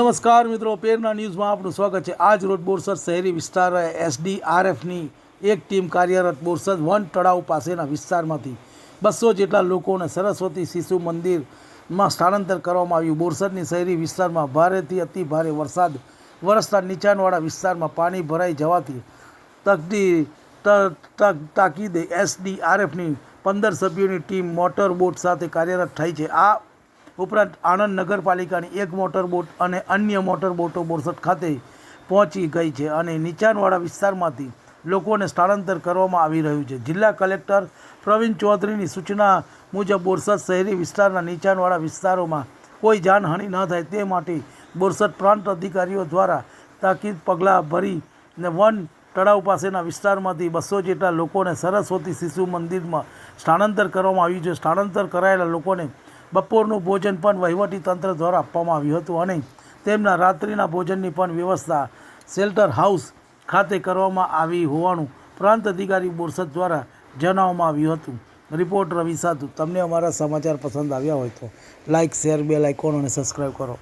નમસ્કાર મિત્રો, પેરના ન્યૂઝમાં આપનું સ્વાગત છે. આજ રોજ બોરસદ શહેરી વિસ્તાર એસડીઆરએફની એક ટીમ કાર્યરત બોરસદ વન તળાવ પાસેના વિસ્તારમાંથી બસો જેટલા લોકોને સરસ્વતી શિશુ મંદિરમાં સ્થળાંતર કરવામાં આવ્યું. બોરસદની શહેરી વિસ્તારમાં ભારેથી અતિ ભારે વરસાદ, વરસતા નીચાણવાળા વિસ્તારમાં પાણી ભરાઈ જવાથી તકદી તાકીદે એસડીઆરએફની પંદર સભ્યોની ટીમ મોટર બોટ સાથે કાર્યરત થઈ છે. આ ઉપરાંત આણંદ નગરપાલિકાની એક મોટર બોટ અને અન્ય મોટર બોટો બોરસદ ખાતે પહોંચી ગઈ છે અને નીચાણવાળા વિસ્તારમાંથી લોકોને સ્થળાંતર કરવામાં આવી રહ્યું છે. જિલ્લા કલેક્ટર પ્રવીણ ચૌધરીની સૂચના મુજબ બોરસદ શહેરી વિસ્તારના નીચાણવાળા વિસ્તારોમાં કોઈ જાનહાનિ ન થાય તે માટે બોરસદ પ્રાંત અધિકારીઓ દ્વારા તાકીદ પગલાં ભરી ને વન તળાવ પાસેના વિસ્તારમાંથી બસો જેટલા લોકોને સરસ્વતી શિશુ મંદિરમાં સ્થળાંતર કરવામાં આવ્યું છે. સ્થળાંતર કરાયેલા લોકોને બપોરનું ભોજન પણ વહીવટી તંત્ર દ્વારા આપવામાં આવ્યું હતું અને તેમના રાત્રિના ભોજનની પણ વ્યવસ્થા શેલ્ટર હાઉસ ખાતે કરવામાં આવી હોવાનું પ્રાંત અધિકારી બોરસદ દ્વારા જણાવવામાં આવ્યું હતું. રિપોર્ટ રવિ સાધુ. તમને અમારા સમાચાર પસંદ આવ્યા હોય તો લાઇક શેર, બેલ આઇકોન અને સબસ્ક્રાઈબ કરો.